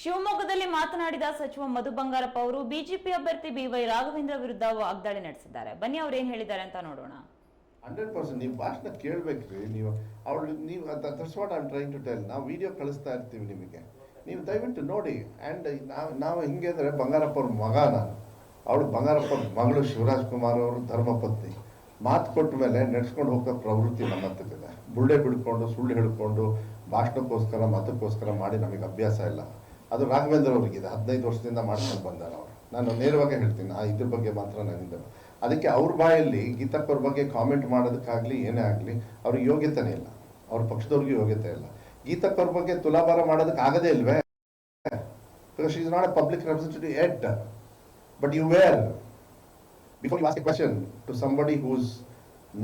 ಶಿವಮೊಗ್ಗದಲ್ಲಿ ಮಾತನಾಡಿದ ಸಚಿವ ಮಧು ಬಂಗಾರಪ್ಪ ಅವರು, ಬಿಜೆಪಿ ಅಭ್ಯರ್ಥಿ ಬಿವೈ ರಾಘವೇಂದ್ರ ವಿರುದ್ಧ ವಾಗ್ದಾಳಿ ನಡೆಸಿದ್ದಾರೆ. ಬನ್ನಿ ಅವ್ರು ಏನ್ ಹೇಳಿದ್ದಾರೆ ಅಂತ ನೋಡೋಣ. ಹಂಡ್ರೆಡ್ ಪರ್ಸೆಂಟ್ ನೀವು ಭಾಷಣ ಕೇಳಬೇಕ್ರಿ. ನೀವು ಅವಳು ನೀವು that's what I'm trying to tell ನಾವು ವಿಡಿಯೋ ಕಳಿಸ್ತಾ ಇರ್ತೀವಿ ನಿಮಗೆ. ನೀವು ದಯವಿಟ್ಟು ನೋಡಿ. ಆ್ಯಂಡ್ ನಾವು ನಾವು ಹಿಂಗೆ ಅಂದರೆ ಬಂಗಾರಪ್ಪ ಮಗ ನಾನು. ಅವಳು ಬಂಗಾರಪ್ಪ ಅವ್ರ ಮಗಳು ಶಿವರಾಜ್ ಕುಮಾರ್ ಅವರು ಧರ್ಮಪತ್ನಿ. ಮಾತು ಕೊಟ್ಟ ಮೇಲೆ ನಡೆಸ್ಕೊಂಡು ಹೋಗೋ ಪ್ರವೃತ್ತಿ ನಮ್ಮ ಹತ್ತಿರ ಬುಳ್ಳೆ ಬಿಡ್ಕೊಂಡು, ಸುಳ್ಳು ಹಿಡ್ಕೊಂಡು ಭಾಷಣಕ್ಕೋಸ್ಕರ, ಮತಕ್ಕೋಸ್ಕರ ಮಾಡಿ ನಮಗೆ ಅಭ್ಯಾಸ ಇಲ್ಲ. ಅದು ರಾಘವೇಂದ್ರ ಅವ್ರಿಗಿದೆ ಹದಿನೈದು ವರ್ಷದಿಂದ ಮಾಡ್ಕೊಂಡು ಬಂದಾರ ಅವರು ನಾನು ನೇರವಾಗಿ ಹೇಳ್ತೀನಿ, ಆ ಇದ್ರ ಬಗ್ಗೆ ಮಾತ್ರ ನನ್ನಿಂದ ಅದಕ್ಕೆ ಅವ್ರ ಬಾಯಲ್ಲಿ ಗೀತಕ್ಕ ಬಗ್ಗೆ ಕಾಮೆಂಟ್ ಮಾಡೋದಕ್ಕಾಗಲಿ, ಏನೇ ಆಗಲಿ ಅವ್ರಿಗೆ ಯೋಗ್ಯತೆನೇ ಇಲ್ಲ. ಅವ್ರ ಪಕ್ಷದವ್ರಿಗೆ ಯೋಗ್ಯತೆ ಇಲ್ಲ. ಗೀತಕ್ಕ ಬಗ್ಗೆ ತುಲಾಭಾರ ಮಾಡೋದಕ್ಕೆ ಆಗದೇ ಇಲ್ವೇ? Because is not a public representative at but you were before a question to somebody who's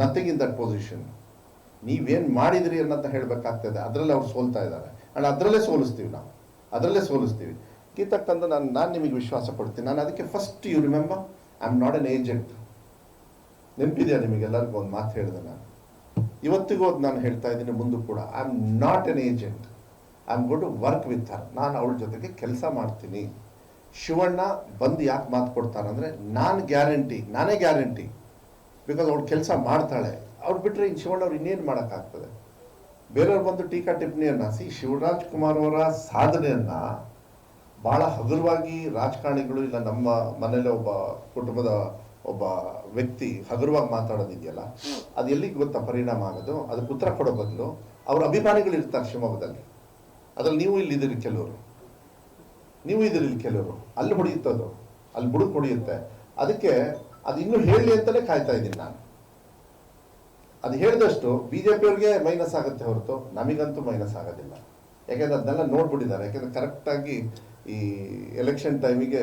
nothing in that position ನೀವೇನು ಮಾಡಿದ್ರಿ ಅನ್ನೋದನ್ನ ಹೇಳಬೇಕಾಗ್ತದೆ. ಅದರಲ್ಲಿ ಅವ್ರು ಸೋಲ್ತಾ ಇದ್ದಾರೆ. ಆ್ಯಂಡ್ ಅದರಲ್ಲೇ ಸೋಲಿಸ್ತೀವಿ ನಾವು. ಅದರಲ್ಲೇ ಸೋಲಿಸ್ತೀವಿ. ಗೀತಕ್ಕಂದು ನಾನು ನಾನು ನಿಮಗೆ ವಿಶ್ವಾಸ ಕೊಡ್ತೀನಿ ನಾನು ಅದಕ್ಕೆ first you remember I am not an agent ನೆನಪಿದೆಯಾ ನಿಮಗೆಲ್ಲರಿಗೂ ಒಂದು ಮಾತು ಹೇಳಿದೆ ನಾನು? ಇವತ್ತಿಗೂ ಅದು ನಾನು ಹೇಳ್ತಾ ಇದ್ದೀನಿ, ಮುಂದೆ ಕೂಡ. I am not an agent I am got to work with her ನಾನು ಅವಳ ಜೊತೆಗೆ ಕೆಲಸ ಮಾಡ್ತೀನಿ. ಶಿವಣ್ಣ ಬಂದು ಯಾಕೆ ಮಾತು ಕೊಡ್ತಾನಂದರೆ ನಾನು ಗ್ಯಾರಂಟಿ ನಾನೇ ಗ್ಯಾರಂಟಿ ಬಿಕಾಸ್ ಅವಳು ಕೆಲಸ ಮಾಡ್ತಾಳೆ. ಅವ್ರು ಬಿಟ್ಟರೆ ಇನ್ನು ಶಿವಣ್ಣ ಅವ್ರು ಇನ್ನೇನು ಮಾಡೋಕ್ಕಾಗ್ತದೆ? ಬೇರೆಯವ್ರು ಬಂದು ಟೀಕಾ ಟಿಪ್ಪಣಿಯನ್ನ ಸಿ ಶಿವರಾಜ್ ಕುಮಾರ್ ಅವರ ಸಾಧನೆಯನ್ನ ಬಹಳ ಹಗುರವಾಗಿ ರಾಜಕಾರಣಿಗಳು ಇಲ್ಲ ನಮ್ಮ ಮನೇಲಿ ಒಬ್ಬ ಕುಟುಂಬದ ಒಬ್ಬ ವ್ಯಕ್ತಿ ಹಗುರವಾಗಿ ಮಾತಾಡೋದಿದೆಯಲ್ಲ, ಅದು ಎಲ್ಲಿಗೆ ಗೊತ್ತಾ ಪರಿಣಾಮ ಆಗೋದು? ಅದಕ್ಕೆ ಉತ್ತರ ಕೊಡೋ ಬದಲು ಅವ್ರ ಅಭಿಮಾನಿಗಳು ಇರ್ತಾರೆ ಶಿವಮೊಗ್ಗದಲ್ಲಿ. ಅದ್ರಲ್ಲಿ ನೀವು ಇಲ್ಲಿದ್ದೀರಿ ಕೆಲವರು. ನೀವು ಇದ್ದೀರಿ ಇಲ್ಲಿ ಕೆಲವರು. ಅಲ್ಲಿ ಹೊಡೆಯುತ್ತದು. ಅಲ್ಲಿ ಬುಡುಕು ಹೊಡೆಯುತ್ತೆ. ಅದಕ್ಕೆ ಅದು ಇನ್ನೂ ಹೇಳಿ ಅಂತಲೇ ಕಾಯ್ತಾ ಇದ್ದೀನಿ ನಾನು. ಅದು ಹೇಳಿದಷ್ಟು ಬಿ ಜೆ ಪಿಯವ್ರಿಗೆ ಮೈನಸ್ ಆಗುತ್ತೆ ಹೊರತು ನಮಗಂತೂ ಮೈನಸ್ ಆಗೋದಿಲ್ಲ. ಯಾಕೆಂದ್ರೆ ಅದನ್ನೆಲ್ಲ ನೋಡ್ಬಿಟ್ಟಿದ್ದಾರೆ. ಯಾಕೆಂದ್ರೆ ಕರೆಕ್ಟಾಗಿ ಈ ಎಲೆಕ್ಷನ್ ಟೈಮಿಗೆ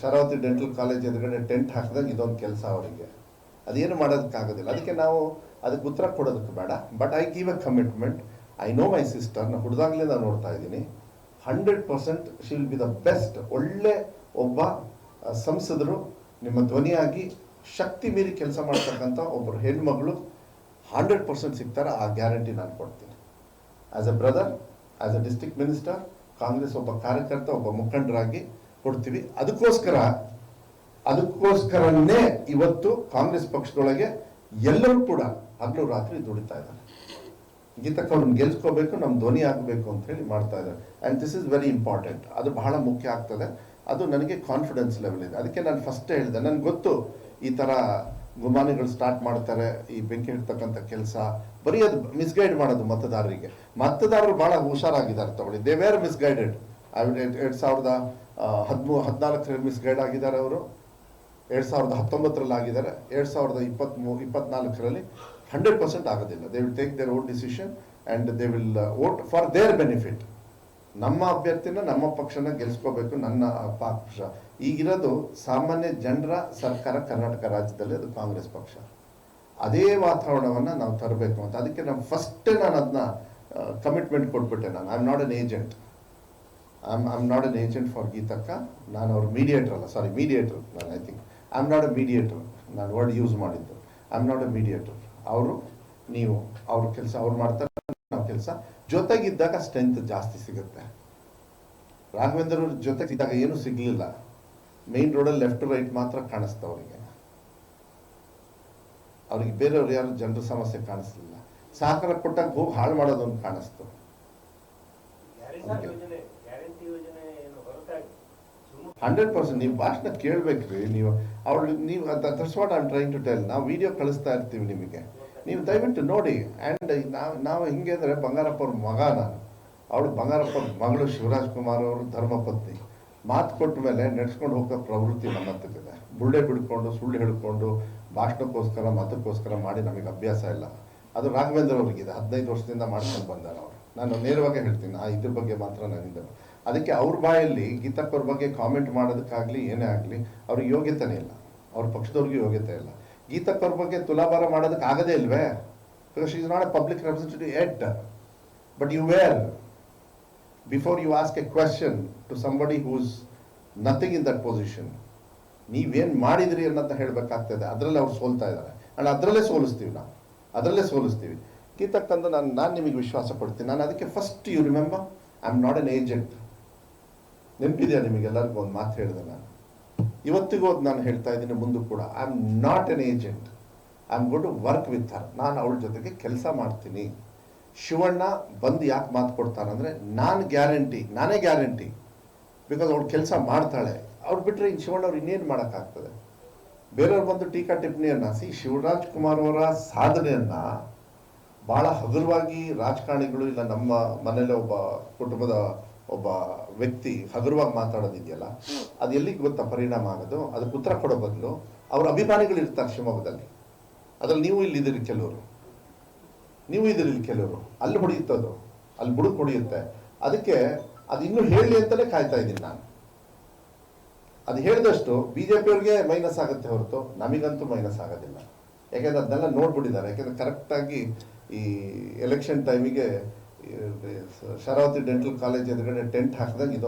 ಶರಾವತಿ ಡೆಂಟಲ್ ಕಾಲೇಜ್ ಎದುರುಗಡೆ ಟೆಂಟ್ ಹಾಕಿದಾಗ ಇದೊಂದು ಕೆಲಸ ಅವರಿಗೆ. ಅದೇನು ಮಾಡೋದಕ್ಕಾಗೋದಿಲ್ಲ. ಅದಕ್ಕೆ ನಾವು ಅದಕ್ಕೆ ಉತ್ತರ ಕೊಡೋದಕ್ಕೆ ಬೇಡ. But I give a commitment I know my sister ನಾನು ಹುಡುದಾಗಲೇ ನಾನು ನೋಡ್ತಾ ಇದ್ದೀನಿ. Hundred percent she will be the best ಒಳ್ಳೆ ಒಬ್ಬ ಸಂಸದರು ನಿಮ್ಮ ಧ್ವನಿಯಾಗಿ ಶಕ್ತಿ ಮೀರಿ ಕೆಲಸ ಮಾಡ್ತಕ್ಕಂಥ ಒಬ್ಬರು ಹೆಣ್ಮಗಳು ಹಂಡ್ರೆಡ್ ಪರ್ಸೆಂಟ್ ಸಿಗ್ತಾರೆ, ಆ ಗ್ಯಾರಂಟಿ ನಾನು ಕೊಡ್ತೀನಿ. As a brother as a district minister Congress ಒಬ್ಬ ಕಾರ್ಯಕರ್ತ, ಒಬ್ಬ ಮುಖಂಡರಾಗಿ ಕೊಡ್ತೀವಿ. ಅದಕ್ಕೋಸ್ಕರ, ಅದಕ್ಕೋಸ್ಕರನೇ ಇವತ್ತು ಕಾಂಗ್ರೆಸ್ ಪಕ್ಷದೊಳಗೆ ಎಲ್ಲರೂ ಕೂಡ ಹಗಲು ರಾತ್ರಿ ದುಡಿತಾ ಇದ್ದಾರೆ. ಗೀತಕ್ಕ ಅವ್ರನ್ನ ಗೆಲ್ಸ್ಕೋಬೇಕು ನಮ್ಮ ಧ್ವನಿ ಆಗಬೇಕು ಅಂತ ಹೇಳಿ ಮಾಡ್ತಾ ಇದ್ದಾರೆ. And this is very important ಅದು ಬಹಳ ಮುಖ್ಯ ಆಗ್ತದೆ. ಅದು ನನಗೆ ಕಾನ್ಫಿಡೆನ್ಸ್ ಲೆವೆಲ್ ಇದೆ. ಅದಕ್ಕೆ ನಾನು ಫಸ್ಟ್ ಹೇಳಿದೆ, ನನಗೆ ಗೊತ್ತು ಈ ಥರ ಗುಮಾನಿಗಳು ಸ್ಟಾರ್ಟ್ ಮಾಡ್ತಾರೆ, ಈ ಬೆಂಕಿ ಇಡ್ತಕ್ಕಂಥ ಕೆಲಸ. ಬರೀ ಅದು ಮಿಸ್ಗೈಡ್ ಮಾಡೋದು ಮತದಾರರಿಗೆ. ಮತದಾರರು ಭಾಳ ಹುಷಾರಾಗಿದ್ದಾರೆ ತಗೊಳ್ಳಿ. ದೇ ವೇರ್ ಮಿಸ್ಗೈಡೆಡ್ ಎರಡು ಸಾವಿರದ ಹದಿಮೂ ಹದಿನಾಲ್ಕರಲ್ಲಿ ಮಿಸ್ಗೈಡ್ ಆಗಿದ್ದಾರೆ ಅವರು. ಎರಡು ಸಾವಿರದ ಹತ್ತೊಂಬತ್ತರಲ್ಲಿ ಆಗಿದ್ದಾರೆ. ಎರಡು ಸಾವಿರದ ಇಪ್ಪತ್ತ್ಮೂ ಇಪ್ಪತ್ನಾಲ್ಕರಲ್ಲಿ ಹಂಡ್ರೆಡ್ ಪರ್ಸೆಂಟ್ ಆಗೋದಿಲ್ಲ. They will take their own decision and they will vote for their benefit ನಮ್ಮ ಅಭ್ಯರ್ಥಿನ ನಮ್ಮ ಪಕ್ಷನ ಗೆಲ್ಸ್ಕೋಬೇಕು ನನ್ನ ಪಕ್ಷ. ಈಗಿರೋದು ಸಾಮಾನ್ಯ ಜನರ ಸರ್ಕಾರ ಕರ್ನಾಟಕ ರಾಜ್ಯದಲ್ಲಿ ಅದು ಕಾಂಗ್ರೆಸ್ ಪಕ್ಷ. ಅದೇ ವಾತಾವರಣವನ್ನು ನಾವು ತರಬೇಕು ಅಂತ. ಅದಕ್ಕೆ ನಾನು ಫಸ್ಟ್ ನಾನು ಅದನ್ನ ಕಮಿಟ್ಮೆಂಟ್ ಕೊಟ್ಬಿಟ್ಟೆ ನಾನು. I am not an agent I I am not an agent for ಗೀತಕ್ಕ. ನಾನು ಅವ್ರ ಮೀಡಿಯೇಟರ್ ಅಲ್ಲ. ಸಾರಿ ಮೀಡಿಯೇಟರ್ ನಾನು I think I am not a mediator ನಾನು ವರ್ಡ್ ಯೂಸ್ ಮಾಡಿದ್ದು. I am not a mediator ಅವರು, ನೀವು ಅವ್ರ ಕೆಲಸ ಅವ್ರು ಮಾಡ್ತಾರೆ. ಕೆಲಸ ಜೊತೆಗಿದ್ದಾಗ ಸ್ಟ್ರೆಂತ್ ಜಾಸ್ತಿ ಸಿಗುತ್ತೆ. ರಾಘವೇಂದ್ರ ಅವ್ರ ಜೊತೆಗೆ ಇದ್ದಾಗ ಏನೂ ಸಿಗಲಿಲ್ಲ ಮೇನ್ ರೋಡಲ್ಲಿ ಲೆಫ್ಟ್ ರೈಟ್ ಮಾತ್ರ ಕಾಣಿಸ್ತಾ ಅವರಿಗೆ ಅವ್ರಿಗೆ ಬೇರೆಯವ್ರು ಯಾರು ಜನರ ಸಮಸ್ಯೆ ಕಾಣಿಸ್ಲಿಲ್ಲ. ಸಹಕಾರ ಕೊಟ್ಟಾಗ ಹೋಗಿ ಹಾಳು ಮಾಡೋದು ಅಂತ ಕಾಣಿಸ್ತು. ಹಂಡ್ರೆಡ್ ಪರ್ಸೆಂಟ್ ನೀವು ಭಾಷಣ ಕೇಳಬೇಕ್ರಿ ನೀವು ಅವಳು ನೀವು that's what I'm trying to tell ನಾವು ವಿಡಿಯೋ ಕಳಿಸ್ತಾ ಇರ್ತೀವಿ ನಿಮಗೆ. ನೀವು ದಯವಿಟ್ಟು ನೋಡಿ. ಆ್ಯಂಡ್ ನಾವು ನಾವು ಹಿಂಗೆ ಅಂದರೆ ಬಂಗಾರಪ್ಪ ಅವ್ರ ಮಗ ನಾನು. ಅವಳು ಬಂಗಾರಪ್ಪ ಅವ್ರ ಮಗಳು ಶಿವರಾಜ್ ಕುಮಾರ್ ಅವರು ಧರ್ಮಪತ್ನಿ. ಮಾತು ಕೊಟ್ಟ ಮೇಲೆ ನಡೆಸ್ಕೊಂಡು ಹೋಗೋ ಪ್ರವೃತ್ತಿ ನಮ್ಮ ಹತ್ತಿದೆ ಬುಳ್ಳೆ ಬಿಡ್ಕೊಂಡು, ಸುಳ್ಳು ಹೇಳ್ಕೊಂಡು, ಭಾಷಣಕ್ಕೋಸ್ಕರ, ಮತಕ್ಕೋಸ್ಕರ ಮಾಡಿ ನಮಗೆ ಅಭ್ಯಾಸ ಇಲ್ಲ. ಅದು ರಾಘವೇಂದ್ರ ಅವ್ರಿಗಿದೆ. ಹದಿನೈದು ವರ್ಷದಿಂದ ಮಾಡ್ಕೊಂಡು ಬಂದಾನ ಅವರು. ನಾನು ನೇರವಾಗಿ ಹೇಳ್ತೀನಿ. ಆ ಇದ್ರ ಬಗ್ಗೆ ಮಾತ್ರ ನನ್ನಿಂದ ಅದಕ್ಕೆ ಅವ್ರ ಬಾಯಲ್ಲಿ ಗೀತಕ್ಕವ್ರ ಬಗ್ಗೆ ಕಾಮೆಂಟ್ ಮಾಡೋದಕ್ಕಾಗಲಿ, ಏನೇ ಆಗಲಿ, ಅವ್ರಿಗೆ ಯೋಗ್ಯತೆನೇ ಇಲ್ಲ. ಅವ್ರ ಪಕ್ಷದವ್ರಿಗೂ ಯೋಗ್ಯತೆ ಇಲ್ಲ. ಗೀತಕ್ಕ ಅವ್ರ ಬಗ್ಗೆ ತುಲಾಭಾರ ಮಾಡೋದಕ್ಕೆ ಆಗದೇ ಇಲ್ವೇ? Because is not a public representative at but you were before you ask a question to somebody who's nothing in that position ನೀವೇನು ಮಾಡಿದ್ರಿ ಅನ್ನೋದನ್ನ ಹೇಳಬೇಕಾಗ್ತದೆ. ಅದರಲ್ಲಿ ಅವ್ರು ಸೋಲ್ತಾ ಇದ್ದಾರೆ. ಆ್ಯಂಡ್ ಅದರಲ್ಲೇ ಸೋಲಿಸ್ತೀವಿ ನಾವು. ಅದರಲ್ಲೇ ಸೋಲಿಸ್ತೀವಿ. ಗೀತಕ್ಕಂದು ನಾನು ನಾನು ನಿಮಗೆ ವಿಶ್ವಾಸ ಪಡ್ತೀನಿ. ನಾನು ಅದಕ್ಕೆ first you remember I am not an agent ನೆನಪಿದೆಯಾ ನಿಮಗೆಲ್ಲರಿಗೂ ಒಂದು ಮಾತು ಹೇಳಿದೆ ನಾನು? ಇವತ್ತಿಗೂ ಅದು ನಾನು ಹೇಳ್ತಾ ಇದ್ದೀನಿ ಮುಂದೆ ಕೂಡ I am not an agent I am to work with her ನಾನು ಅವಳ ಜೊತೆಗೆ ಕೆಲಸ ಮಾಡ್ತೀನಿ. ಶಿವಣ್ಣ ಬಂದು ಯಾಕೆ ಮಾತು ಕೊಡ್ತಾನಂದ್ರೆ ನಾನು ಗ್ಯಾರಂಟಿ ನಾನೇ ಗ್ಯಾರಂಟಿ ಬಿಕಾಸ್ ಅವಳು ಕೆಲಸ ಮಾಡ್ತಾಳೆ. ಅವ್ರು ಬಿಟ್ಟರೆ ಇನ್ನು ಶಿವಣ್ಣ ಅವ್ರು ಇನ್ನೇನು ಮಾಡೋಕ್ಕಾಗ್ತದೆ? ಬೇರೆಯವ್ರು ಬಂದು ಟೀಕಾ ಟಿಪ್ಪಣಿಯನ್ನು ಸಿ ಶಿವರಾಜ್ ಕುಮಾರ್ ಅವರ ಸಾಧನೆಯನ್ನು ಭಾಳ ಹಗುರವಾಗಿ ರಾಜಕಾರಣಿಗಳು ಇಲ್ಲ, ನಮ್ಮ ಮನೇಲಿ ಒಬ್ಬ ಕುಟುಂಬದ ಒಬ್ಬ ವ್ಯಕ್ತಿ ಹಗುರವಾಗಿ ಮಾತಾಡೋದಿದೆಯಲ್ಲ ಅದು ಎಲ್ಲಿಗೆ ಗೊತ್ತಾ ಪರಿಣಾಮ ಆಗೋದು? ಅದಕ್ಕೆ ಉತ್ತರ ಕೊಡೋ ಬದಲು ಅವ್ರ ಅಭಿಮಾನಿಗಳು ಇರ್ತಾರೆ ಶಿವಮೊಗ್ಗದಲ್ಲಿ. ಅದ್ರಲ್ಲಿ ನೀವು ಇಲ್ಲಿದ್ದೀರಿ ಕೆಲವರು. ನೀವು ಇದ್ದೀರಿ ಕೆಲವರು. ಅಲ್ಲಿ ಹೊಡೆಯುತ್ತದು ಅಲ್ಲಿ ಬುಡಕ್ ಹೊಡೆಯುತ್ತೆ. ಅದಕ್ಕೆ ಅದು ಇನ್ನೂ ಹೇಳಿ ಅಂತಲೇ ಕಾಯ್ತಾ ಇದ್ದೀನಿ ನಾನು. ಅದು ಹೇಳಿದಷ್ಟು ಬಿ ಜೆ ಪಿಯವ್ರಿಗೆ ಮೈನಸ್ ಆಗುತ್ತೆ ಹೊರತು ನಮಗಂತೂ ಮೈನಸ್ ಆಗೋದಿಲ್ಲ. ಯಾಕೆಂದ್ರೆ ಅದನ್ನೆಲ್ಲ ನೋಡ್ಬಿಟ್ಟಿದ್ದಾರೆ. ಯಾಕೆಂದ್ರೆ ಕರೆಕ್ಟಾಗಿ ಈ ಎಲೆಕ್ಷನ್ ಟೈಮಿಗೆ ಶರಾವತಿ ಡೆಂಟಲ್ ಕಾಲೇಜ್ ಎದುರುಗಡೆ ಟೆಂಟ್ ಹಾಕಿದಾಗ ಇದೊಂದು